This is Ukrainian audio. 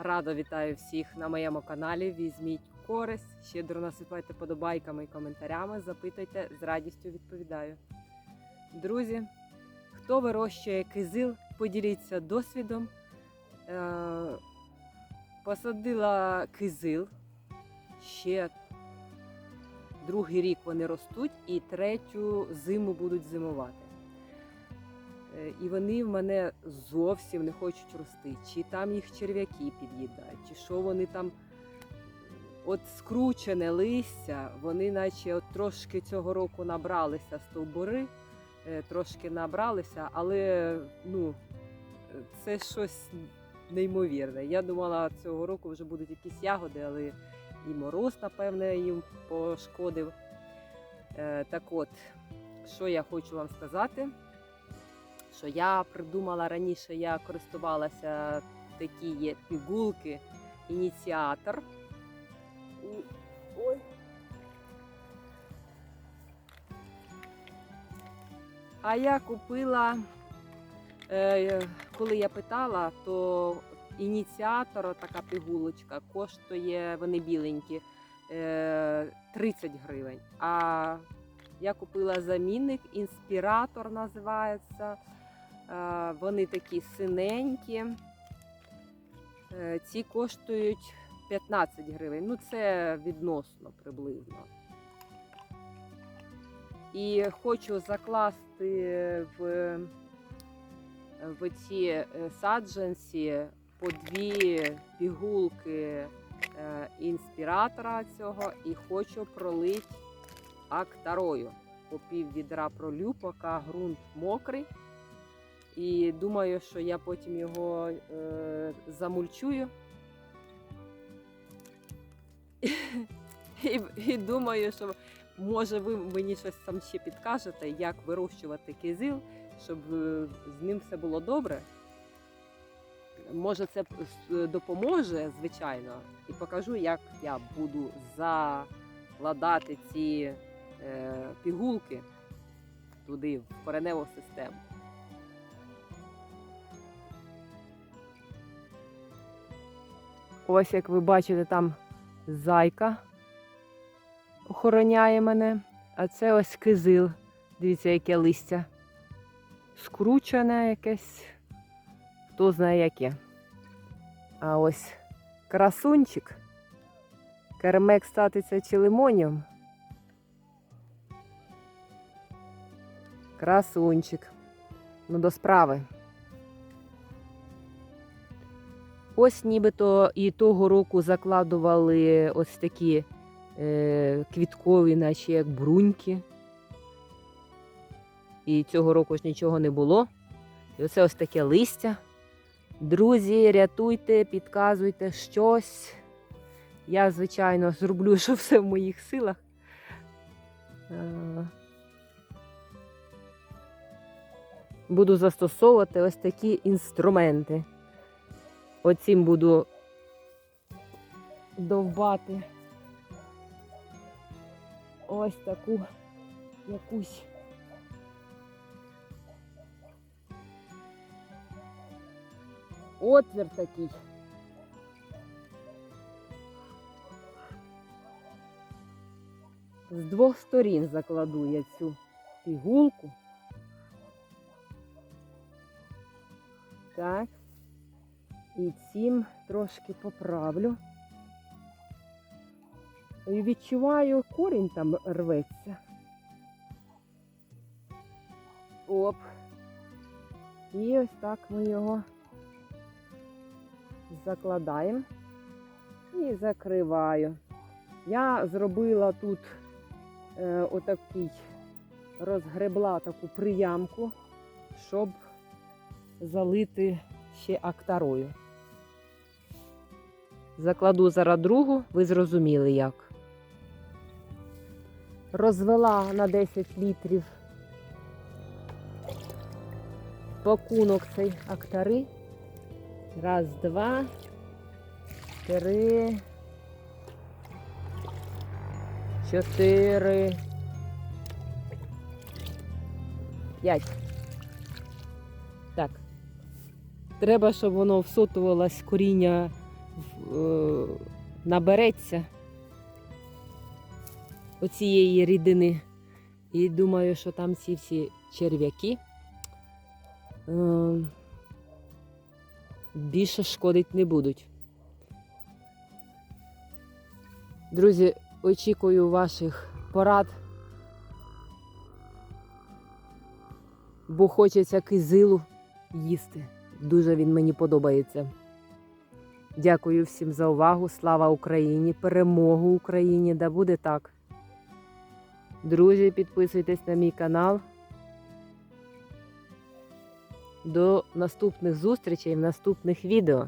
Радо вітаю всіх на моєму каналі. Візьміть користь, щедро насипайте подобайками і коментарями. Запитуйте, з радістю відповідаю. Друзі, хто вирощує кизил, поділіться досвідом. Е, Посадила кизил. Ще другий рік вони ростуть і третю зиму будуть зимувати. Е, І вони в мене зовсім не хочуть рости. Чи там їх черв'яки під'їдають, чи що вони там. От скручене листя, вони наче от трошки цього року набралися стовбури, е, трошки набралися, але ну, це щось неймовірне. Я думала, цього року вже будуть якісь ягоди, але і мороз, напевне, їм пошкодив. Е, Так от, що я хочу вам сказати, що я придумала раніше, я користувалася такі є пігулки, ініціатор. І- Ой. А я купила, е, коли я питала, то ініціатор, така пігулочка, коштує, вони біленькі, е, 30 гривень. А я купила замінник, інспіратор називається. Вони такі синенькі. Е, Ці коштують 15 гривень. Ну, це відносно приблизно. І хочу закласти в, в ці е, саджанці по дві пігулки е, інспіратора цього і хочу пролити актарою. По пів відра пролю, поки ґрунт мокрий. І думаю, що я потім його е, замульчую. І, і думаю, що може ви мені щось там ще підкажете, як вирощувати кизил, щоб е, з ним все було добре. Може, це допоможе, звичайно, і покажу, як я буду закладати ці е, пігулки туди, в кореневу систему. Ось як ви бачите, там зайка охороняє мене, а це ось кизил. Дивіться, яке листя. Скручене якесь, хто знає яке. А ось красунчик. Кермек статиться чи лимоніум. Красунчик. Ну, до справи. Ось нібито і того року закладували ось такі е, квіткові, наче як бруньки. І цього року ж нічого не було. І оце ось таке листя. Друзі, рятуйте, підказуйте щось. Я, звичайно, зроблю, що все в моїх силах. Е, Буду застосовувати ось такі інструменти. Оцім буду довбати ось таку якусь отвір такий. З двох сторін закладу я цю пігулку. Так. І цим трошки поправлю. І відчуваю, корінь там рветься. Оп. І ось так ми його закладаємо і закриваю. Я зробила тут е, отакий, розгребла таку приямку, щоб залити ще актарою. Закладу зараз другу, ви зрозуміли як. Розвела на 10 літрів пакунок цей актари. Раз, два, три, чотири, п'ять. Так. Треба, щоб воно всотувалось коріння набереться оцієї рідини. І думаю, що там ці всі черв'яки е, більше шкодить не будуть. Друзі, очікую ваших порад. Бо хочеться кизилу їсти. Дуже він мені подобається. Дякую всім за увагу. Слава Україні! Перемогу Україні! Да буде так. Друзі, підписуйтесь на мій канал. До наступних зустрічей в наступних відео.